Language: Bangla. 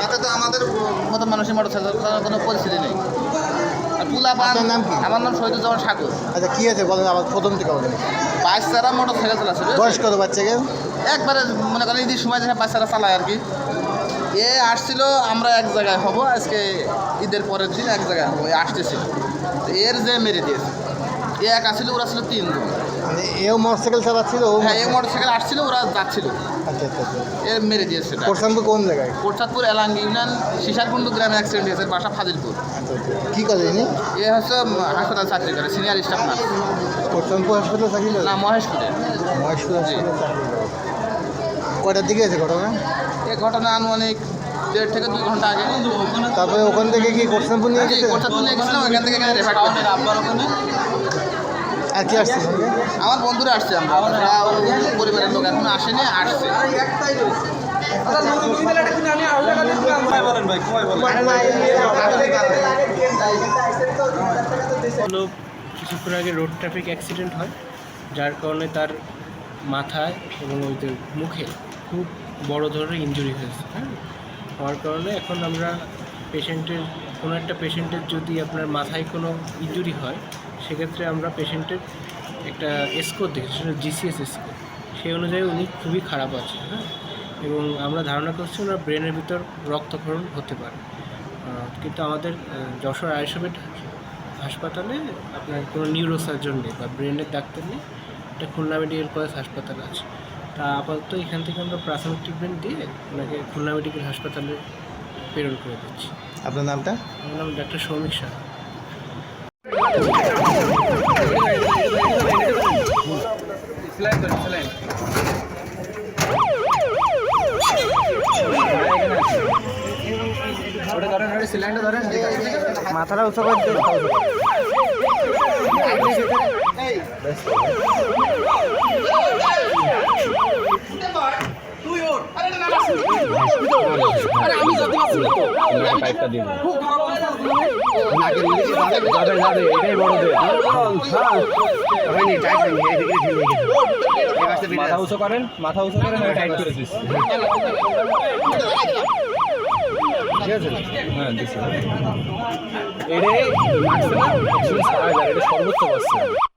তাতে তো আমাদের মতো মানুষের চালানোর কোনো পরিস্থিতি নেই। আর পুলা পান নাম কি? আমার নাম শহীদুজ্জামান আচ্ছা কি আছে বলেন আবার প্রথম থেকে বলেন। চালাচ্ছে? বয়স কত বাচ্চাকে? একবারে মনে করেন ঈদের সময় যেসব বাচ্চারা চালায় আর কি। এ আসছিল আমরা এক জায়গায় হব আজকে ঈদের পরের দিন এক জায়গায় হব এ আসতেছিল। এর যে মেরে দিয়েছে এ এক আসছিল ওরা ছিল তিনজন। এও মোটরসাইকেল চালাচ্ছিল ও হ্যাঁ এ মোটর সাইকেল আসছিল ওরা যাচ্ছিল। আচ্ছা আচ্ছা আচ্ছা। এ মেরে দিয়েছে সেটা কোন জায়গায়? কোটচাঁদপুর এলাঙ্গি ইউনিয়ন শিশারকুন্ডু গ্রামে অ্যাক্সিডেন্ট হয়েছে বাসা ফাজিলপুর। আচ্ছা আচ্ছা। কী করে ইনি এ হচ্ছে হাসপাতাল চাকরি করে সিনিয়র স্টাফ নার্স কোরসানপুর হাসপাতালে চাকরি করে? না মহেশপুরে। মহেশপুর হাসপাতালে চাকরি করে। কয়টার দিকে আছে ঘটনা? এ ঘটনা আনুমানিক দেড় থেকে দুই ঘণ্টা আগে। তারপরে ওখান থেকে কি কোরসানপুর নিয়ে গেছে কোটচাঁদপুর নিয়ে গেছিলাম ওখান থেকে এখানে রেফার করতে। আর কি আসছে। আমার বন্ধুরা আসছে আমরা। পরিবারের লোক এখনও আসেনি আসছে। কিছুক্ষণ আগে রোড ট্রাফিক অ্যাক্সিডেন্ট হয় যার কারণে তার মাথায় এবং ওই মুখে খুব বড় ধরনের ইঞ্জুরি হয়েছে হ্যাঁ? হওয়ার কারণে এখন আমরা পেশেন্টের কোনো একটা পেশেন্টের যদি আপনার মাথায় কোনো ইঞ্জুরি হয়, সেক্ষেত্রে আমরা পেশেন্টের একটা স্কোর দেখি, সেটা জিসিএস স্কোর সেই অনুযায়ী উনি খুবই খারাপ আছে হ্যাঁ? এবং আমরা ধারণা করছি ওনার ব্রেনের ভিতর রক্তক্ষরণ হতে পারে। কিন্তু আমাদের যশোর আইসোবেট হাসপাতালে আপনার কোনো নিউরোসার্জন নেই বা ব্রেনের ডাক্তার নেই। এটা খুলনা মেডিকেল কলেজ হাসপাতাল আছে। তা আপাতত এখান থেকে আমরা প্রাথমিক ট্রিটমেন্ট দিয়ে ওনাকে খুলনা মেডিকেল হাসপাতালে প্রেরণ করে দিচ্ছি। আপনার নামটা? আমার নাম ডাক্তার সৌমিক শাহ। মাথাটা উঁচু করে দিন। মাথা উঁচু করেন মাথা উঁচু করেন আমি টাইট করে দিচ্ছি। ঠিক আছে? হ্যাঁ দিচ্ছি। এটা না সর্বোচ্চ পাচ্ছে